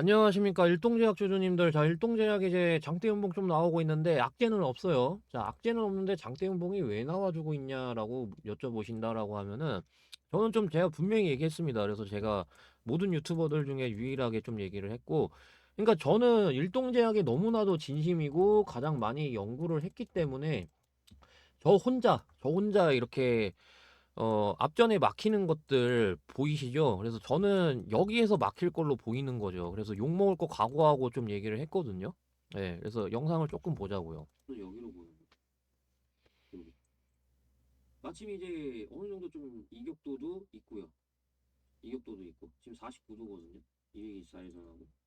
안녕하십니까. 일동제약 주주님들. 자 일동제약 이제 장대연봉 좀 나오고 있는데 악재는 없어요. 자 악재는 없는데 장대연봉이 왜 나와주고 있냐라고 여쭤보신다라고 하면은 저는 좀 제가 분명히 얘기했습니다. 그래서 제가 모든 유튜버들 중에 유일하게 좀 얘기를 했고 그러니까 저는 일동제약이 너무나도 진심이고 가장 많이 연구를 했기 때문에 저 혼자 저 혼자 이렇게 어, 앞전에 막히는 것들 보이시죠? 그래서 저는 여기에서 막힐 걸로 보이는 거죠. 그래서 욕먹을 거 각오하고 좀 얘기를 했거든요. 네, 그래서 영상을 조금 보자고요. 여기로. 여기. 마침 이제 어느 정도 좀 이격도도 있고요. 이격도도 있고. 지금 49도거든요. 224에서하고.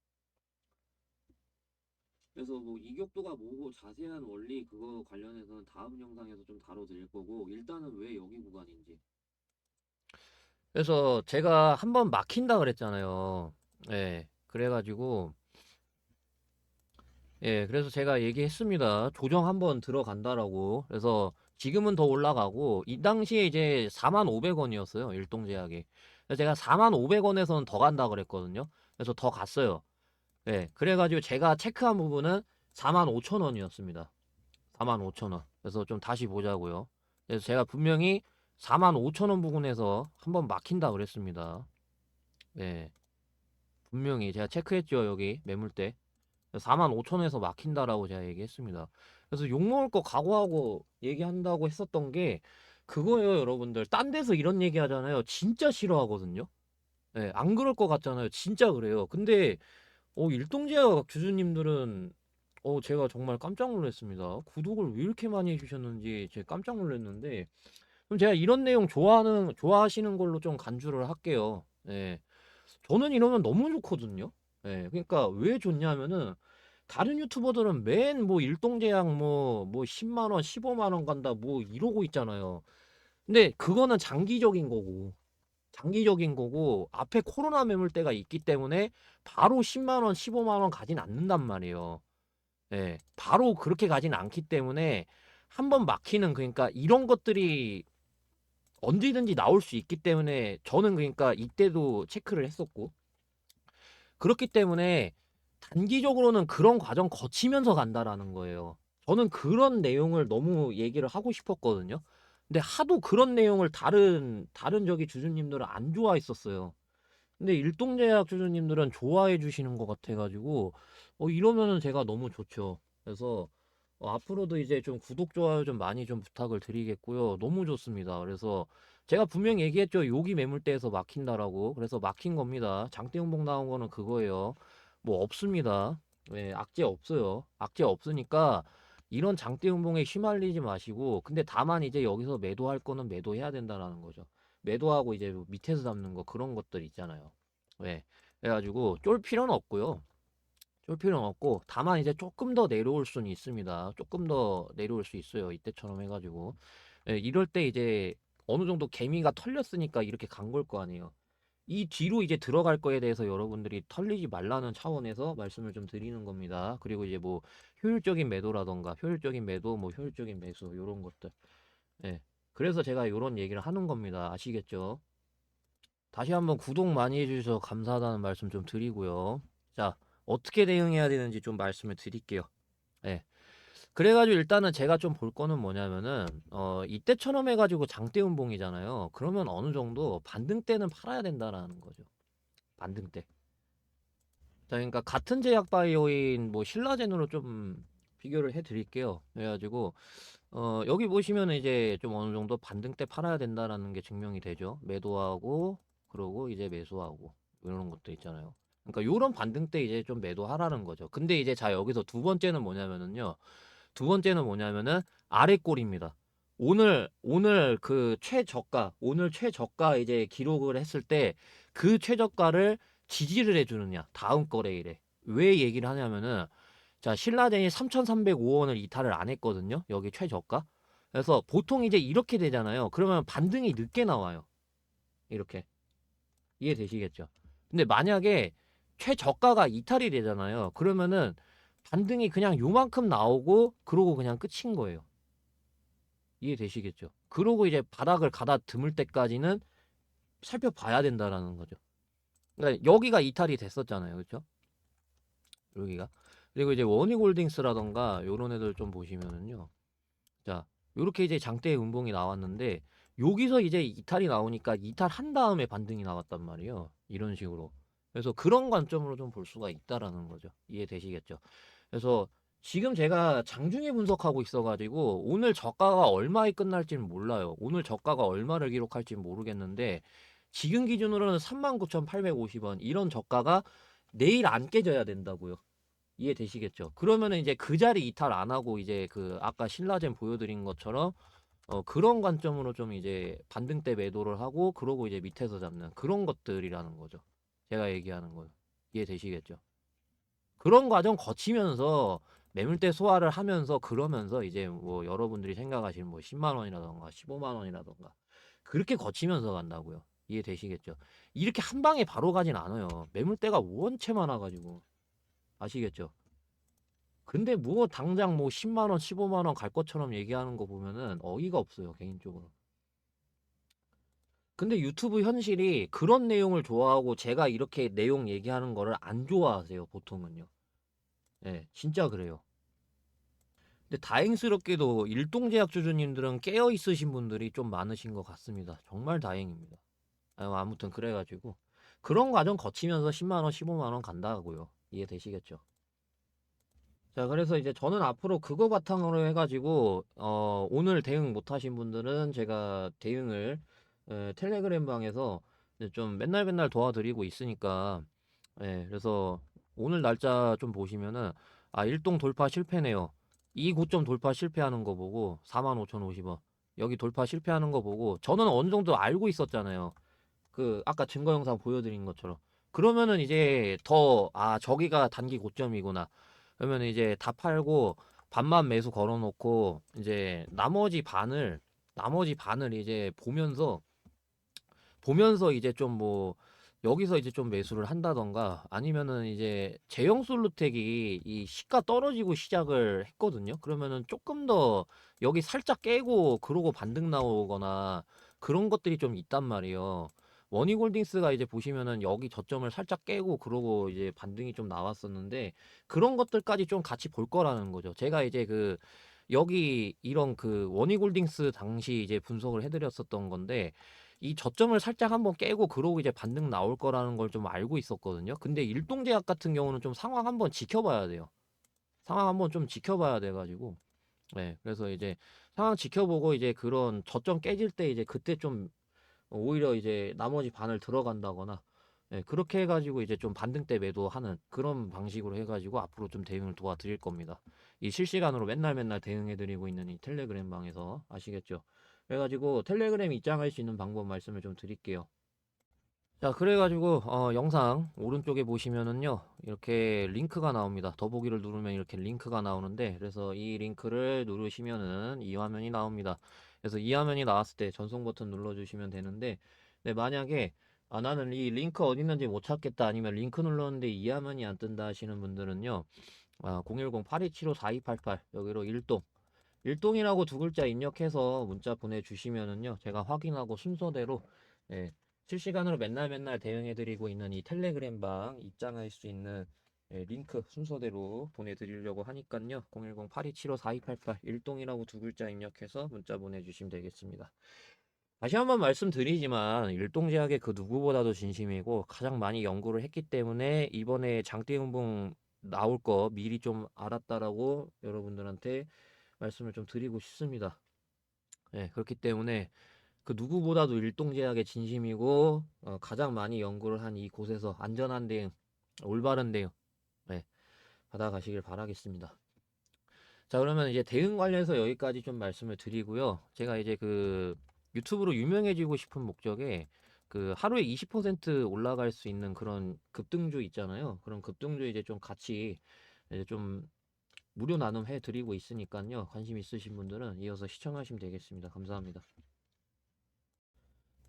그래서 뭐 이격도가 뭐고 자세한 원리 그거 관련해서는 다음 영상에서 좀 다뤄드릴 거고 일단은 왜 여기 구간인지. 그래서 제가 한 번 막힌다 그랬잖아요. 예 그래가지고 예 그래서 제가 얘기했습니다. 조정 한번 들어간다라고. 그래서 지금은 더 올라가고 이 당시에 이제 4만 500원이었어요 일동제약이. 그래서 제가 4만 500원에서는 더 간다 그랬거든요. 그래서 더 갔어요 네, 그래가지고 제가 체크한 부분은 45,000원이었습니다. 45,000원. 그래서 좀 다시 보자고요. 그래서 제가 분명히 45,000원 부분에서 한번 막힌다 그랬습니다. 네. 분명히 제가 체크했죠, 여기 매물대. 45,000원에서 막힌다라고 제가 얘기했습니다. 그래서 욕먹을 거 각오하고 얘기한다고 했었던 게 그거예요, 여러분들. 딴 데서 이런 얘기 하잖아요. 진짜 싫어하거든요. 네, 안 그럴 것 같잖아요. 진짜 그래요. 근데 어, 일동제약 주주님들은 어, 제가 정말 깜짝 놀랐습니다. 구독을 왜 이렇게 많이 해주셨는지 제가 깜짝 놀랐는데 그럼 제가 이런 내용 좋아하는 좋아하시는 걸로 좀 간주를 할게요. 예. 저는 이러면 너무 좋거든요. 예. 그러니까 왜 좋냐면은 다른 유튜버들은 맨 뭐 일동제약 뭐 뭐 10만 원, 15만 원 간다 뭐 이러고 있잖아요. 근데 그거는 장기적인 거고 장기적인 거고 앞에 코로나 매물대가 있기 때문에 바로 10만 원, 15만 원 가진 않는단 말이에요. 예. 바로 그렇게 가진 않기 때문에 한번 막히는 그러니까 이런 것들이 언제든지 나올 수 있기 때문에 저는 그러니까 이때도 체크를 했었고 그렇기 때문에 단기적으로는 그런 과정 거치면서 간다라는 거예요. 저는 그런 내용을 너무 얘기를 하고 싶었거든요. 근데 하도 그런 내용을 다른 다른 저기 주주님들은 안 좋아했었어요. 근데 일동제약 주주님들은 좋아해 주시는 것 같아가지고 어 이러면은 제가 너무 좋죠. 그래서 어, 앞으로도 이제 좀 구독 좋아요 좀 많이 좀 부탁을 드리겠고요. 너무 좋습니다. 그래서 제가 분명히 얘기했죠. 여기 매물대에서 막힌다라고. 그래서 막힌 겁니다. 장대용봉 나온 거는 그거예요. 뭐 없습니다. 예, 악재 없어요. 악재 없으니까 이런 장대 음봉에 휘말리지 마시고 근데 다만 이제 여기서 매도할 거는 매도해야 된다라는 거죠. 매도하고 이제 뭐 밑에서 잡는 거 그런 것들 있잖아요. 왜? 그래가지고 쫄 필요는 없고요. 쫄 필요는 없고 다만 이제 조금 더 내려올 수는 있습니다. 조금 더 내려올 수 있어요. 이때처럼 해가지고 예, 이럴 때 이제 어느 정도 개미가 털렸으니까 이렇게 간 걸 거 아니에요. 이 뒤로 이제 들어갈 거에 대해서 여러분들이 털리지 말라는 차원에서 말씀을 좀 드리는 겁니다. 그리고 이제 뭐 효율적인 매도라던가 효율적인 매도, 뭐 효율적인 매수 요런 것들. 예. 그래서 제가 요런 얘기를 하는 겁니다. 아시겠죠? 다시 한번 구독 많이 해주셔서 감사하다는 말씀 좀 드리고요. 자, 어떻게 대응해야 되는지 좀 말씀을 드릴게요. 예. 그래가지고 일단은 제가 좀 볼 거는 뭐냐면은 어 이때처럼 해가지고 장대 운봉이잖아요. 그러면 어느 정도 반등 때는 팔아야 된다라는 거죠. 반등 때. 자, 그러니까 같은 제약 바이오인 뭐 신라젠으로 좀 비교를 해드릴게요. 그래가지고 어 여기 보시면 이제 좀 어느 정도 반등 때 팔아야 된다라는 게 증명이 되죠. 매도하고 그러고 이제 매수하고 이런 것도 있잖아요. 그러니까 요런 반등 때 이제 좀 매도하라는 거죠. 근데 이제 자 여기서 두 번째는 뭐냐면은요. 두 번째는 뭐냐면은 아래 꼴입니다. 오늘 오늘 그 최저가 오늘 최저가 이제 기록을 했을 때 그 최저가를 지지를 해주느냐 다음 거래일에. 왜 얘기를 하냐면은 자 신라젠이 3,305원을 이탈을 안 했거든요 여기 최저가. 그래서 보통 이제 이렇게 되잖아요. 그러면 반등이 늦게 나와요. 이렇게. 이해되시겠죠? 근데 만약에 최저가가 이탈이 되잖아요. 그러면은 반등이 그냥 요만큼 나오고 그러고 그냥 끝인 거예요. 이해되시겠죠? 그러고 이제 바닥을 가다 드물 때까지는 살펴봐야 된다라는 거죠. 그러니까 여기가 이탈이 됐었잖아요. 그렇죠? 여기가. 그리고 이제 원익홀딩스라던가 요런 애들 좀 보시면은요. 자, 요렇게 이제 장대 음봉이 나왔는데 여기서 이제 이탈이 나오니까 이탈한 다음에 반등이 나왔단 말이에요. 이런 식으로. 그래서 그런 관점으로 좀 볼 수가 있다라는 거죠. 이해되시겠죠? 그래서 지금 제가 장중에 분석하고 있어가지고 오늘 저가가 얼마에 끝날지는 몰라요. 오늘 저가가 얼마를 기록할지는 모르겠는데 지금 기준으로는 39,850원 이런 저가가 내일 안 깨져야 된다고요. 이해되시겠죠? 그러면은 이제 그 자리 이탈 안 하고 이제 그 아까 신라젠 보여드린 것처럼 어 그런 관점으로 좀 이제 반등 때 매도를 하고 그러고 이제 밑에서 잡는 그런 것들이라는 거죠. 제가 얘기하는 거요. 이해되시겠죠? 그런 과정 거치면서 매물대 소화를 하면서 그러면서 이제 뭐 여러분들이 생각하시는 뭐 10만 원이라던가 15만 원이라던가 그렇게 거치면서 간다고요. 이해되시겠죠? 이렇게 한 방에 바로 가진 않아요. 매물대가 원체 많아가지고 아시겠죠? 근데 뭐 당장 뭐 10만 원, 15만 원 갈 것처럼 얘기하는 거 보면은 어이가 없어요, 개인적으로. 근데 유튜브 현실이 그런 내용을 좋아하고 제가 이렇게 내용 얘기하는 거를 안 좋아하세요, 보통은요. 예, 진짜 그래요. 근데 다행스럽게도 일동제약 주주님들은 깨어 있으신 분들이 좀 많으신 것 같습니다. 정말 다행입니다. 아, 아무튼 그래가지고 그런 과정 거치면서 10만 원, 15만 원 간다고요. 이해되시겠죠? 자, 그래서 이제 저는 앞으로 그거 바탕으로 해가지고 어, 오늘 대응 못하신 분들은 제가 대응을 에, 텔레그램 방에서 좀 맨날 맨날 도와드리고 있으니까 예, 그래서 오늘 날짜 좀 보시면은 아 일동 돌파 실패네요. 이 고점 돌파 실패하는 거 보고 45,050원 여기 돌파 실패하는 거 보고 저는 어느 정도 알고 있었잖아요. 그 아까 증거 영상 보여드린 것처럼 그러면은 이제 더 아 저기가 단기 고점이구나. 그러면 이제 다 팔고 반만 매수 걸어놓고 이제 나머지 반을 나머지 반을 이제 보면서 보면서 이제 좀 뭐 여기서 이제 좀 매수를 한다던가 아니면은 이제 제형 솔루텍이 이 시가 떨어지고 시작을 했거든요. 그러면은 조금 더 여기 살짝 깨고 그러고 반등 나오거나 그런 것들이 좀 있단 말이에요. 원희골딩스가 이제 보시면은 여기 저점을 살짝 깨고 그러고 이제 반등이 좀 나왔었는데 그런 것들까지 좀 같이 볼 거라는 거죠. 제가 이제 그 여기 이런 그 원희골딩스 당시 이제 분석을 해드렸었던 건데 이 저점을 살짝 한번 깨고 그러고 이제 반등 나올 거라는 걸 좀 알고 있었거든요. 근데 일동제약 같은 경우는 좀 상황 한번 지켜봐야 돼요. 상황 한번 좀 지켜봐야 돼가지고 네 그래서 이제 상황 지켜보고 이제 그런 저점 깨질 때 이제 그때 좀 오히려 이제 나머지 반을 들어간다거나 예, 그렇게 해가지고 이제 좀 반등 때 매도하는 그런 방식으로 해가지고 앞으로 좀 대응을 도와드릴 겁니다. 이 실시간으로 맨날 맨날 대응해드리고 있는 이 텔레그램 방에서 아시겠죠? 그래가지고 텔레그램 입장할 수 있는 방법 말씀을 좀 드릴게요. 자, 그래가지고 어, 영상 오른쪽에 보시면은요 이렇게 링크가 나옵니다. 더보기를 누르면 이렇게 링크가 나오는데 그래서 이 링크를 누르시면은 이 화면이 나옵니다. 그래서 이 화면이 나왔을 때 전송 버튼 눌러주시면 되는데 네, 만약에 아, 나는 이 링크 어디 있는지 못 찾겠다 아니면 링크 눌렀는데 이 화면이 안 뜬다 하시는 분들은요 아, 010-8275-4288 여기로 일동 일동이라고 두 글자 입력해서 문자 보내주시면은요 제가 확인하고 순서대로 예, 실시간으로 맨날 맨날 대응해드리고 있는 이 텔레그램 방 입장할 수 있는 예, 링크 순서대로 보내드리려고 하니깐요 010-8275-4288 일동이라고 두 글자 입력해서 문자 보내주시면 되겠습니다. 다시 한번 말씀드리지만 일동제약의 그 누구보다도 진심이고 가장 많이 연구를 했기 때문에 이번에 장대음봉 나올 거 미리 좀 알았다라고 여러분들한테 말씀을 좀 드리고 싶습니다. 네, 그렇기 때문에 그 누구보다도 일동제약의 진심이고 어, 가장 많이 연구를 한 이곳에서 안전한 대응, 올바른 대응 네, 받아가시길 바라겠습니다. 자 그러면 이제 대응 관련해서 여기까지 좀 말씀을 드리고요. 제가 이제 그 유튜브로 유명해지고 싶은 목적에 그 하루에 20% 올라갈 수 있는 그런 급등주 있잖아요. 그런 급등주 이제 좀 같이 이제 좀 무료 나눔 해드리고 있으니까요. 관심 있으신 분들은 이어서 시청하시면 되겠습니다. 감사합니다.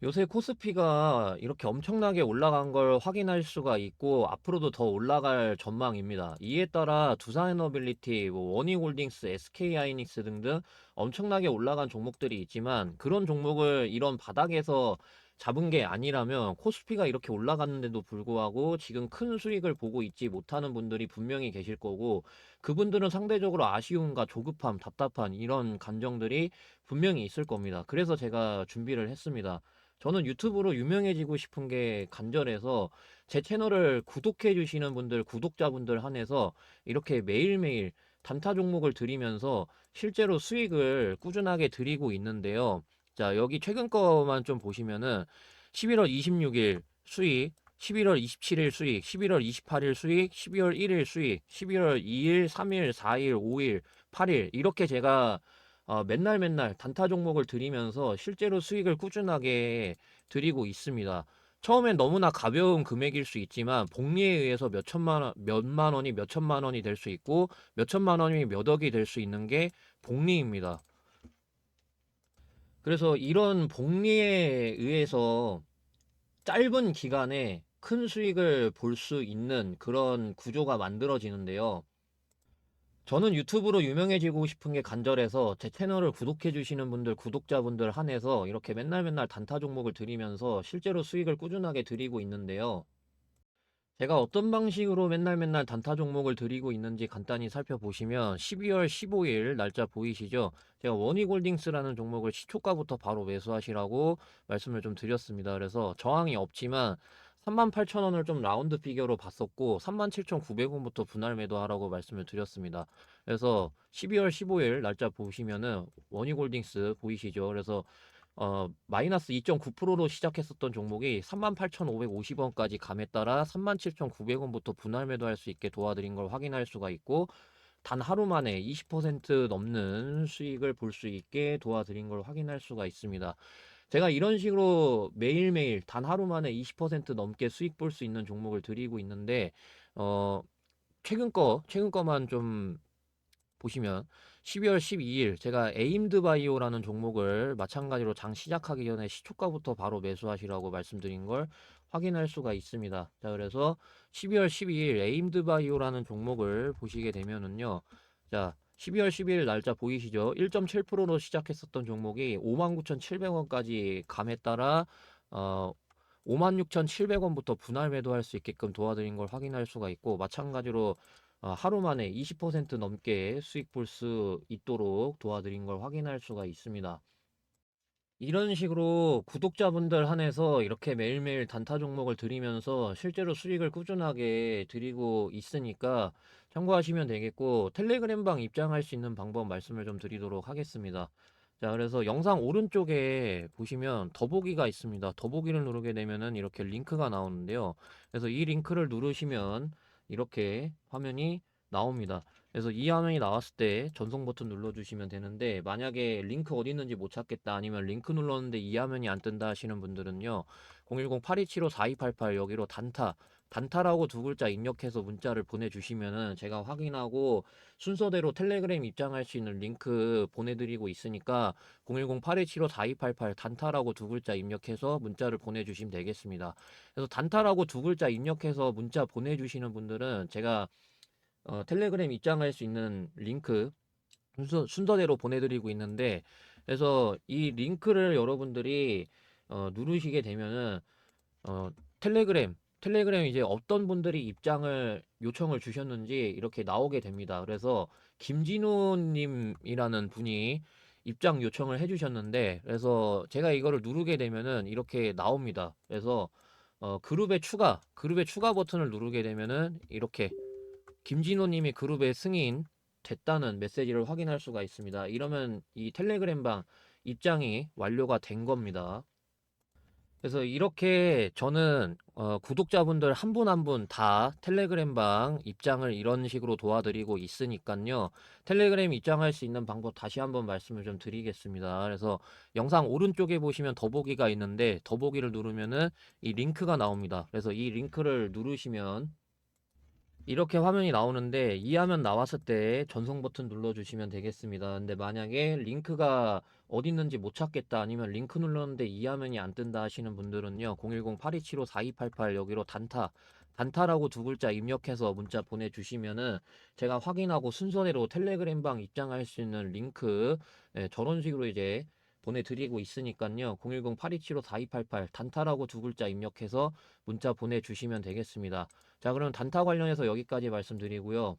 요새 코스피가 이렇게 엄청나게 올라간 걸 확인할 수가 있고 앞으로도 더 올라갈 전망입니다. 이에 따라 두산에너빌리티, 뭐 원희홀딩스, SK하이닉스 등등 엄청나게 올라간 종목들이 있지만 그런 종목을 이런 바닥에서 잡은 게 아니라면 코스피가 이렇게 올라갔는데도 불구하고 지금 큰 수익을 보고 있지 못하는 분들이 분명히 계실 거고 그분들은 상대적으로 아쉬움과 조급함, 답답한 이런 감정들이 분명히 있을 겁니다. 그래서 제가 준비를 했습니다. 저는 유튜브로 유명해지고 싶은 게 간절해서 제 채널을 구독해 주시는 분들, 구독자분들 한해서 이렇게 매일매일 단타 종목을 드리면서 실제로 수익을 꾸준하게 드리고 있는데요. 자, 여기 최근 거만 좀 보시면은 11월 26일 수익, 11월 27일 수익, 11월 28일 수익, 12월 1일 수익, 11월 2일, 3일, 4일, 5일, 8일 이렇게 제가 어, 맨날 맨날 단타 종목을 드리면서 실제로 수익을 꾸준하게 드리고 있습니다. 처음엔 너무나 가벼운 금액일 수 있지만 복리에 의해서 몇 천만 원, 몇만 원이 몇 천만 원이 될 수 있고 몇 천만 원이 몇 억이 될 수 있는 게 복리입니다. 그래서 이런 복리에 의해서 짧은 기간에 큰 수익을 볼 수 있는 그런 구조가 만들어지는데요. 저는 유튜브로 유명해지고 싶은 게 간절해서 제 채널을 구독해 주시는 분들, 구독자분들 한해서 이렇게 맨날 맨날 단타 종목을 드리면서 실제로 수익을 꾸준하게 드리고 있는데요. 제가 어떤 방식으로 맨날 맨날 단타 종목을 드리고 있는지 간단히 살펴보시면 12월 15일 날짜 보이시죠? 제가 원희골딩스라는 종목을 시초가부터 바로 매수하시라고 말씀을 좀 드렸습니다. 그래서 저항이 없지만 38,000원을 좀 라운드 피겨로 봤었고 37,900원부터 분할 매도하라고 말씀을 드렸습니다. 그래서 12월 15일 날짜 보시면은 원희골딩스 보이시죠? 그래서 어, 마이너스 2.9%로 시작했었던 종목이 38,550원까지 감에 따라 37,900원부터 분할 매도할 수 있게 도와드린 걸 확인할 수가 있고 단 하루 만에 20% 넘는 수익을 볼 수 있게 도와드린 걸 확인할 수가 있습니다. 제가 이런 식으로 매일매일 단 하루 만에 20% 넘게 수익 볼 수 있는 종목을 드리고 있는데 어 최근 거 최근 거만 좀 보시면 12월 12일 제가 에임드 바이오라는 종목을 마찬가지로 장 시작하기 전에 시초가부터 바로 매수하시라고 말씀드린 걸 확인할 수가 있습니다. 자, 그래서 12월 12일 에임드 바이오라는 종목을 보시게 되면은요. 자, 12월 12일 날짜 보이시죠? 1.7%로 시작했었던 종목이 59,700원까지 감에 따라 어 56,700원부터 분할 매도할 수 있게끔 도와드린 걸 확인할 수가 있고 마찬가지로 어, 하루 만에 20% 넘게 수익 볼 수 있도록 도와드린 걸 확인할 수가 있습니다. 이런 식으로 구독자분들 한해서 이렇게 매일매일 단타 종목을 드리면서 실제로 수익을 꾸준하게 드리고 있으니까 참고하시면 되겠고 텔레그램방 입장할 수 있는 방법 말씀을 좀 드리도록 하겠습니다. 자, 그래서 영상 오른쪽에 보시면 더보기가 있습니다. 더보기를 누르게 되면은 이렇게 링크가 나오는데요. 그래서 이 링크를 누르시면 이렇게 화면이 나옵니다. 그래서 이 화면이 나왔을 때 전송 버튼 눌러주시면 되는데 만약에 링크 어디 있는지 못 찾겠다 아니면 링크 눌렀는데 이 화면이 안 뜬다 하시는 분들은요 010-8275-4288 여기로 단타 단타라고 두 글자 입력해서 문자를 보내주시면은 제가 확인하고 순서대로 텔레그램 입장할 수 있는 링크 보내드리고 있으니까 010-8275-4288 단타라고 두 글자 입력해서 문자를 보내주시면 되겠습니다. 그래서 단타라고 두 글자 입력해서 문자 보내주시는 분들은 제가 어, 텔레그램 입장할 수 있는 링크 순서, 순서대로 보내드리고 있는데 그래서 이 링크를 여러분들이 어, 누르시게 되면은 어, 텔레그램 텔레그램 이제 어떤 분들이 입장을 요청을 주셨는지 이렇게 나오게 됩니다. 그래서 김진우님이라는 분이 입장 요청을 해주셨는데 그래서 제가 이거를 누르게 되면은 이렇게 나옵니다. 그래서 어, 그룹에 추가 그룹에 추가 버튼을 누르게 되면은 이렇게 김진호님이 그룹에 승인 됐다는 메시지를 확인할 수가 있습니다. 이러면 이 텔레그램방 입장이 완료가 된 겁니다. 그래서 이렇게 저는 어, 구독자분들 한 분 한 분 다 텔레그램방 입장을 이런 식으로 도와드리고 있으니까요. 텔레그램 입장할 수 있는 방법 다시 한번 말씀을 좀 드리겠습니다. 그래서 영상 오른쪽에 보시면 더보기가 있는데 더보기를 누르면은 이 링크가 나옵니다. 그래서 이 링크를 누르시면 이렇게 화면이 나오는데 이 화면 나왔을 때 전송 버튼 눌러주시면 되겠습니다. 근데 만약에 링크가 어디 있는지 못 찾겠다 아니면 링크 눌렀는데 이 화면이 안 뜬다 하시는 분들은요 010-8275-4288 여기로 단타 단타라고 두 글자 입력해서 문자 보내주시면은 제가 확인하고 순서대로 텔레그램방 입장할 수 있는 링크 네, 저런 식으로 이제 보내드리고 있으니까요. 010-8275-4288 단타라고 두 글자 입력해서 문자 보내주시면 되겠습니다. 자, 그럼 단타 관련해서 여기까지 말씀드리고요.